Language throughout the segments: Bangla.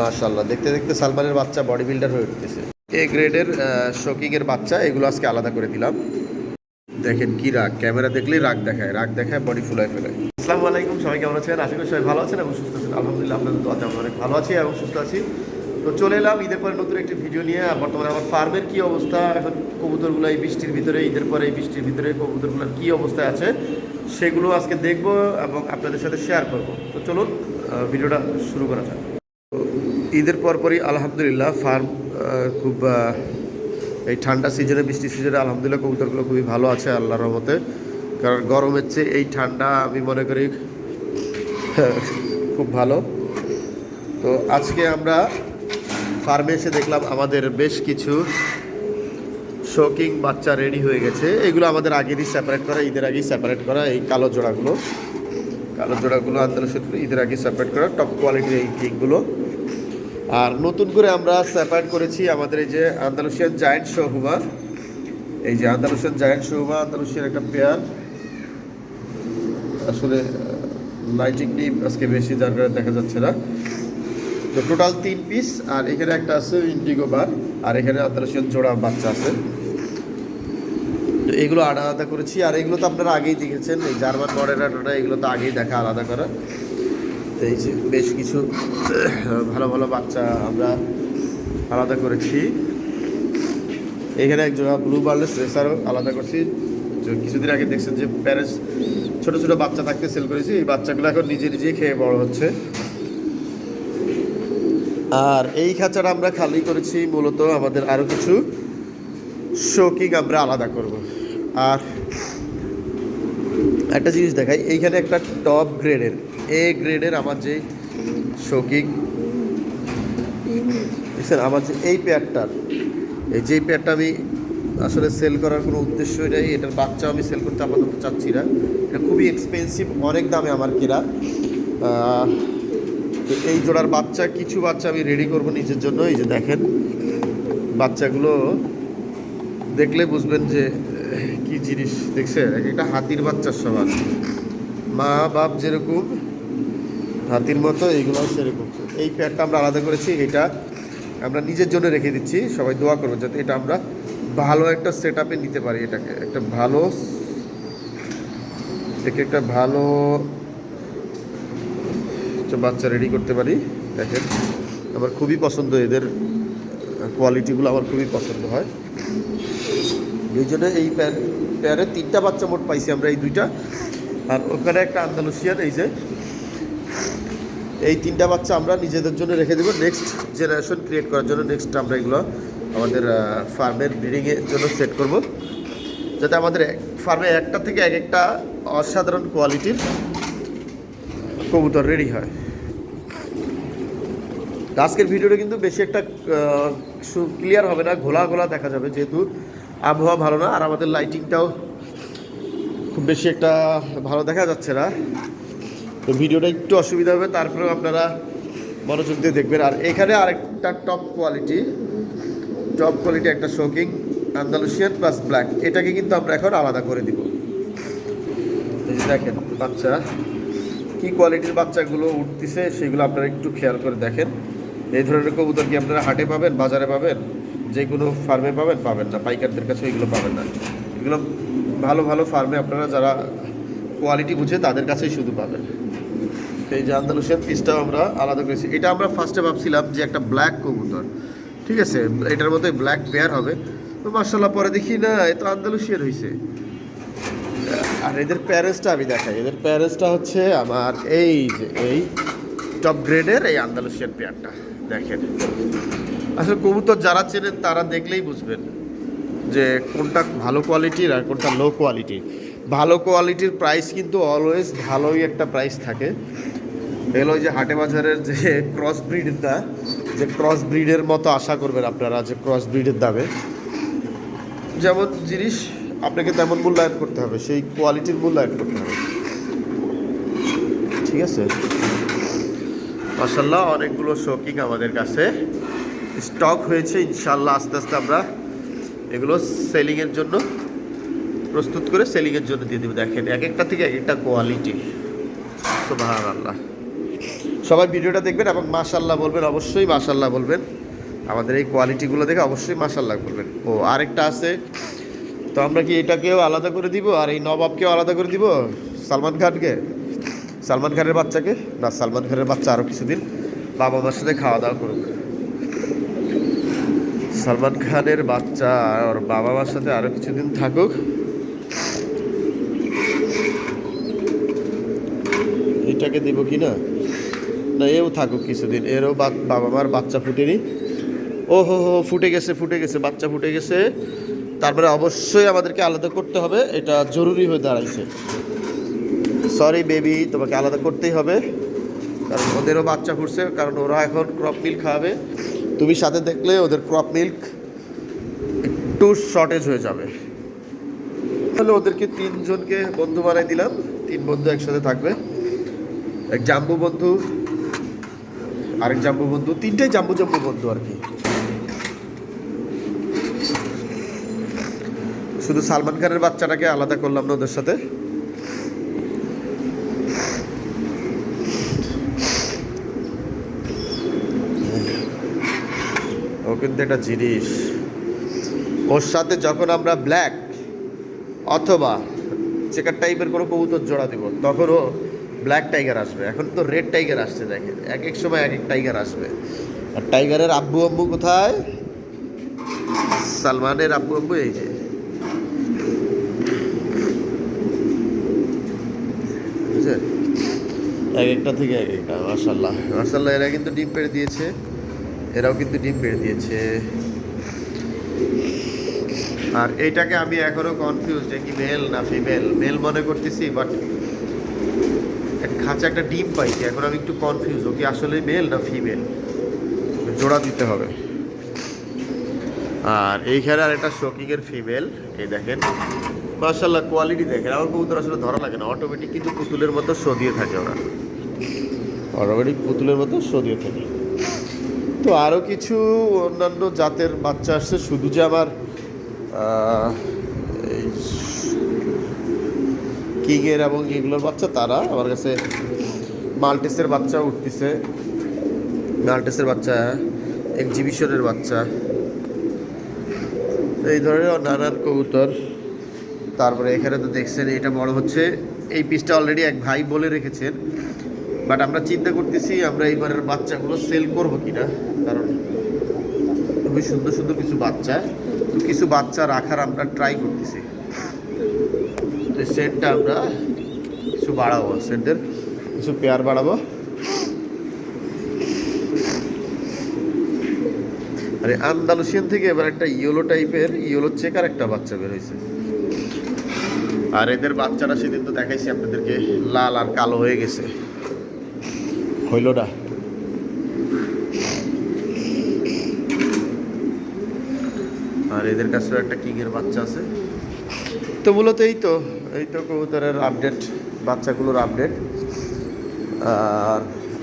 মাশাল্লাহ দেখতে দেখতে সালমানের বাচ্চা বডি বিল্ডার হয়ে উঠতেছে। এ গ্রেডের শোকিং এর বাচ্চা, এগুলো আজকে আলাদা করে দিলাম। দেখেন কি রাগ। ক্যামেরা দেখলেই রাগ দেখায়। রাগ দেখায় বডি ফুলায় ফেলায়। আসসালামু আলাইকুম, সবাই কেমন আছেন? আশা করি সবাই ভালো আছেন এবং সুস্থ আছেন। আলহামদুলিল্লাহ, আপনাদের দোয়াতে আমরা অনেক ভালো আছি এবং সুস্থ আছি। তো চলে এলাম ঈদের পরে নতুন একটি ভিডিও নিয়ে। বর্তমানে আমার ফার্মের কি অবস্থা? এখন কবুতরগুলো এই বৃষ্টির ভিতরে, ঈদের পরে এই বৃষ্টির ভিতরে কবুতরগুলোর কী অবস্থায় আছে, সেগুলো আজকে দেখব এবং আপনাদের সাথে শেয়ার করব। তো চলুন ভিডিওটা শুরু করা যাক। তো ঈদের পরপরই আলহামদুলিল্লাহ ফার্ম খুব এই ঠান্ডা সিজনে বৃষ্টি সিজনে আলহামদুলিল্লাহ কবুতরগুলো খুবই ভালো আছে আল্লাহর রহমতে। কারণ গরমের চেয়ে এই ঠান্ডা আমি মনে করি খুব ভালো। তো আজকে আমরা ফার্মে এসে দেখলাম আমাদের বেশ কিছু শোকিং বাচ্চা রেডি হয়ে গেছে। এগুলো আমাদের আগেরই সেপারেট করা, ঈদের আগেই সেপারেট করা, এই কালো জোড়াগুলো। কালো জোড়াগুলো আন্দোলন ঈদের আগে সেপারেট করা টপ কোয়ালিটির এই কেকগুলো আর নতুন করে আমরা সেপারেট করেছি আমাদের এই যে আন্দালুসিয়ান জায়েন্ট শহুমা এই যে আন্দালুসিয়ান জায়েন্ট শহুমা আন্দালুসিয়ার একটা পেয়ার আসলে লাইটিং ডিপ আজকে বেশি, যার দেখা যাচ্ছে না। তো টোটাল তিন পিস আর এখানে একটা আছে ইন্ডিগো বার আর এখানে আন্দালুসিয়ান জোড়া বাচ্চা আছে। তো এগুলো আলাদা করেছি, আর এগুলো তো আপনারা আগেই দেখেছেন, এই জার্মান টোটা এগুলো তো আগেই দেখা আলাদা করা। তো এই বেশ কিছু, ভালো ভালো বাচ্চা আমরা আলাদা করেছি। এখানে এক জোড়া ব্লু বার্লেস রেসারও আলাদা করছি। কিছুদিন আগে দেখছেন যে প্যারেস ছোট ছোট বাচ্চা থাকতে সেল করেছি। এই বাচ্চাগুলো এখন নিজে নিজেই খেয়ে বড় হচ্ছে। আর এই খাঁচাটা আমরা খালি করেছি মূলত আমাদের আরও কিছু শোকিং আমরা আলাদা করব। আর একটা জিনিস দেখাই। এইখানে একটা টপ গ্রেডের এ গ্রেডের আমার যে শোকিং দেখছেন আমার যে এই পেয়ারটার এই যে পেয়ারটা আমি আসলে সেল করার কোনো উদ্দেশ্যই নেই, এটার বাচ্চা আমি সেল করতে আপাতত চাচ্ছি না। এটা খুবই এক্সপেন্সিভ অনেক দামে আমার কেনা। তো এই জোড়ার বাচ্চা, কিছু বাচ্চা আমি রেডি করব নিজের জন্য। এই যে দেখেন, বাচ্চাগুলো দেখলে বুঝবেন যে, কি জিনিস, দেখছেন? এক একটা হাতির বাচ্চার সমান। মা বাপ যেরকম হাতির মতো এইগুলো সেরকম এই প্যাডটা আমরা আলাদা করেছি, এটা আমরা নিজের জন্য রেখে দিচ্ছি। সবাই দোয়া করব যাতে এটা আমরা ভালো একটা সেট নিতে পারি এটাকে। একটা ভালো দেখে একটা ভালো বাচ্চা রেডি করতে পারি, দেখেন। আমার খুবই পছন্দ, এদের কোয়ালিটিগুলো আমার খুবই পছন্দ হয়। এই জন্য এই প্যার প্যারে তিনটা বাচ্চা মোট পাইছি আমরা, এই দুইটা। আর ওখানে একটা আন্দালুসিয়ান, এই যে এই তিনটা বাচ্চা আমরা নিজেদের জন্য রেখে দেবো। নেক্সট জেনারেশন ক্রিয়েট করার জন্য নেক্সট আমরা এগুলো আমাদের ফার্মের ব্রিডিংয়ের জন্য সেট করব। যাতে আমাদের ফার্মে একটা থেকে এক একটা অসাধারণ কোয়ালিটির কবুতর রেডি হয়। আজকের ভিডিওটা কিন্তু বেশি একটা ক্লিয়ার হবে না, ঘোলা ঘোলা দেখা যাবে, যেহেতু আবহাওয়া ভালো না, আর আমাদের লাইটিংটাও খুব বেশি একটা ভালো দেখা যাচ্ছে না। তো ভিডিওটা একটু অসুবিধা হবে, তারপরেও আপনারা মনোযোগ দিয়ে দেখবেন। আর এখানে আরেকটা টপ কোয়ালিটি টপ কোয়ালিটি একটা শোকিং আন্দালুসিয়ান প্লাস ব্ল্যাক এটাকে কিন্তু আমরা এখন আলাদা করে দিব। দেখেন বাচ্চা, কি কোয়ালিটির বাচ্চাগুলো উঠতেছে সেগুলো আপনারা একটু খেয়াল করে দেখেন। এই ধরনের কবুতর কি আপনারা হাটে পাবেন, বাজারে পাবেন? যে কোনো ফার্মে পাবেন? পাবেন না। পাইকারদের কাছে এগুলো পাবেন না। এগুলো ভালো ভালো ফার্মে আপনারা যারা কোয়ালিটি বুঝে তাদের কাছেই শুধু পাবেন। এই যে আন্দালুসিয়ান পিসটাও আমরা আলাদা করেছি। এটা আমরা ফার্স্টে ভাবছিলাম যে একটা ব্ল্যাক কবুতর। ঠিক আছে? এটার মধ্যে ব্ল্যাক পেয়ার হবে। তো মার্শাল্লাহ পরে দেখি না, এ তো আন্দালুসিয়ান হয়েছে আর এদের প্যারেন্টসটা আমি দেখাই। এদের প্যারেন্টসটা হচ্ছে আমার এই যে, এই টপ গ্রেডের এই আন্দালুসিয়ান পেয়ারটা দেখেন। আসলে কবুতর যারা চেনেন, তারা দেখলেই বুঝবেন যে কোনটা ভালো কোয়ালিটির আর কোনটা লো কোয়ালিটির ভালো কোয়ালিটির প্রাইস কিন্তু অলওয়েজ ভালোই একটা প্রাইস থাকে। এগুলো যে হাটে বাজারের যে ক্রস ব্রিডটা যে ক্রস ব্রিডের মতো আশা করবেন আপনারা, যে ক্রস ব্রিডের দামে। যেমন জিনিস আপনাকে তেমন মূল্যায়ন করতে হবে, সেই কোয়ালিটির মূল্যায়ন করতে হবে। ঠিক আছে? মাসাল্লাহ অনেকগুলো শোকিং আমাদের কাছে স্টক হয়েছে ইনশাল্লাহ আস্তে আস্তে আমরা এগুলো সেলিংয়ের জন্য, প্রস্তুত করে সেলিংয়ের জন্য দিয়ে দেবো। দেখেন, এক একটা থেকে এক একটা কোয়ালিটি সুবাহ আল্লাহ সবাই ভিডিওটা দেখবেন এবং মাশাল্লাহ বলবেন, অবশ্যই মাশাল্লাহ বলবেন। আমাদের এই কোয়ালিটিগুলো দেখে অবশ্যই মাশাল্লাহ বলবেন। ও, আরেকটা আছে। তো আমরা কি এটাকেও আলাদা করে দিব? আর এই নবাবকেও আলাদা করে দিব? সালমান খানকে? সালমান খানের বাচ্চাকে? না, সালমান খানের বাচ্চা আরও কিছুদিন বাবা মার সাথে খাওয়া দাওয়া করুক। সালমান খানের বাচ্চা আর বাবা মার সাথে আরও কিছুদিন থাকুক। এটাকে দিব কি না? এও থাকুক কিছুদিন। এরও বাবা মার বাচ্চা ফুটেনি। ও হো হো, ফুটে গেছে ফুটে গেছে, বাচ্চা ফুটে গেছে। তারপরে অবশ্যই আমাদেরকে আলাদা করতে হবে, এটা জরুরি হয়ে দাঁড়াইছে। সরি বেবি তোমাকে আলাদা করতেই হবে। কারণ ওদেরও বাচ্চা ফুটছে, কারণ ওরা এখন ক্রপ মিল্ক খাবে। তুমি সাথে দেখলে ওদের ক্রপ মিল্ক একটু শর্টেজ হয়ে যাবে। তাহলে ওদেরকে তিনজনকে বন্ধু বানাই দিলাম। তিন বন্ধু একসাথে থাকবে। এক জাম্বু বন্ধু আরেক জাম্বু বন্ধু, তিনটাই জাম্বু জাম্বু বন্ধু আর কি। শুধু সালমান খানের বাচ্চাটাকে আলাদা করলাম না ওদের সাথে। ও কিন্তু একটা জিনিস। ওর সাথে যখন আমরা ব্ল্যাক অথবা চেকার টাইপের কোনো কবুতর জোড়া দিব, তখন ও ব্ল্যাক টাইগার আসবে। এখন তো রেড টাইগার আসছে, দেখেন। এক এক সময় এক এক টাইগার আসবে। আর টাইগারের আব্বু আব্বু কোথায়? সালমানের আব্বু আব্বু এই যে। এক একটা থেকে এক একটা মার্শাল্লাহ মার্শাল্লাহ এরা কিন্তু ডিম পেড়ে দিয়েছে। এরাও কিন্তু ডিম পেড়ে দিয়েছে। আর এইটাকে আমি এখনও কনফিউজ কি মেল না ফিমেল মেল মনে করতেছি বাট খাঁচা একটা ডিম পাইছি, এখন আমি একটু কনফিউজ ও কি আসলে মেল না ফিমেল জোড়া দিতে হবে। আর এইখানে আর একটা শোকিংয়ের ফিমেল এই দেখেন। মার্শাল্লাহ কোয়ালিটি দেখেন। আমার কবুতর আসলে ধরা লাগে না অটোমেটিক কিন্তু পুতুলের মতো শো দিয়ে থাকে ওরা। অটোমেটিক পুতুলের মতো শো দিয়ে থাকে। তো আরও কিছু অন্যান্য জাতের বাচ্চা আসছে, শুধু যে আমার আহ, এই কিংয়ের এবং এগুলোর বাচ্চা, তারা আমার কাছে মাল্টিসের বাচ্চা উঠতেছে। মাল্টিসের বাচ্চা, এক্সিবিশনের বাচ্চা। এই ধরনের নানান কবুতর। তারপরে এখানে তো দেখছেন, এটা বড় হচ্ছে। এই পিসটা অলরেডি এক ভাই বলে রেখেছেন। বাট আমরা চিন্তা করতেছি, আমরা এইবারের বাচ্চাগুলো সেল করব কিনা। কারণ খুবই সুন্দর সুন্দর কিছু বাচ্চা। কিছু বাচ্চা রাখার আমরা ট্রাই করতেছি। তো সেটটা আমরা কিছু বাড়াবো, সেটের কিছু পেয়ার বাড়াবো। আরে, আন্দালুসিয়ান থেকে এবার একটা ইয়েলো টাইপের ইয়েলো চেকার একটা বাচ্চা বের হয়েছে আর এদের বাচ্চারা সেদিন তো দেখাইছি আপনাদেরকে, লাল আর কালো হয়ে গেছে। হইল না। আর এদের কাছেও একটা কিংয়ের বাচ্চা আছে। তো মূলত এই তো এই তো কবুতরের আপডেট বাচ্চাগুলোর আপডেট আর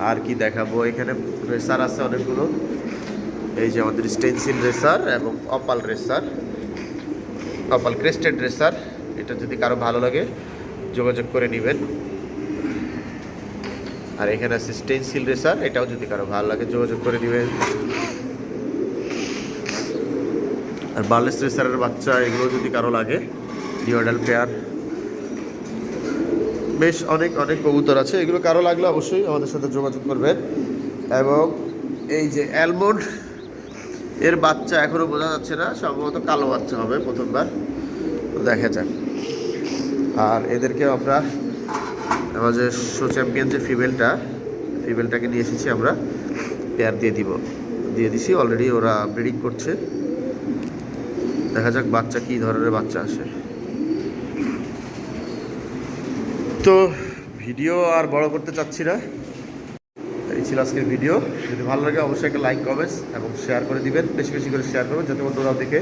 আর কি দেখাবো? এখানে রেসার আছে অনেকগুলো। এই যে আমাদের স্টেনসিল রেসার এবং opal racer opal crested racer এটা যদি কারও ভালো লাগে, যোগাযোগ করে নেবেন। আর এখানে আছে স্টেনসিল রেসার এটাও যদি কারও ভালো লাগে, যোগাযোগ করে নেবেন। আর বার্লেস রেসারের বাচ্চা, এগুলো যদি কারও লাগে ডিওডাল পেয়ার বেশ অনেক অনেক কবুতর আছে। এগুলো কারও লাগলে অবশ্যই আমাদের সাথে যোগাযোগ করবেন। এবং এই যে অ্যালমন্ড এর বাচ্চা এখনও বোঝা যাচ্ছে না, সম্ভবত কালো বাচ্চা হবে প্রথমবার। দেখা যাক। আর এদেরকে আমরা, আমাদের শো চ্যাম্পিয়ন যে ফিমেলটা ফিমেলটাকে নিয়ে এসেছি আমরা পেয়ার দিয়ে দিব। দিয়ে দিছি অলরেডি ওরা ব্রিডিং করছে। দেখা যাক বাচ্চা কী ধরনের বাচ্চা আসে। তো ভিডিও আর বড় করতে চাচ্ছি না। এই ছিল আজকের ভিডিও। যদি ভালো লাগে অবশ্যই একটা লাইক, কমেন্টস এবং শেয়ার করে দিবেন। বেশি বেশি করে শেয়ার করবেন যাতে বন্ধুরাও দেখে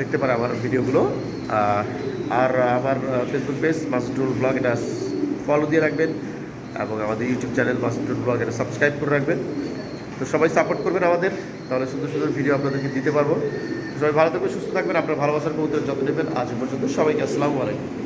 দেখতে পারে আমার ভিডিওগুলো। আর আমার ফেসবুক পেজ মাসুদুল ব্লগ এটা ফলো দিয়ে রাখবেন। এবং আমাদের ইউটিউব চ্যানেল মাসুদুল ব্লগ এটা সাবস্ক্রাইব করে রাখবেন। তো সবাই সাপোর্ট করবেন আমাদের। তাহলে সুন্দর সুন্দর ভিডিও আপনাদেরকে দিতে পারব। সবাই ভালো থাকবেন, সুস্থ থাকবেন, আপনার ভালোবাসার কবুতরের যত্ন নেবেন। আজ পর্যন্ত সবাইকে আসসালামু আলাইকুম।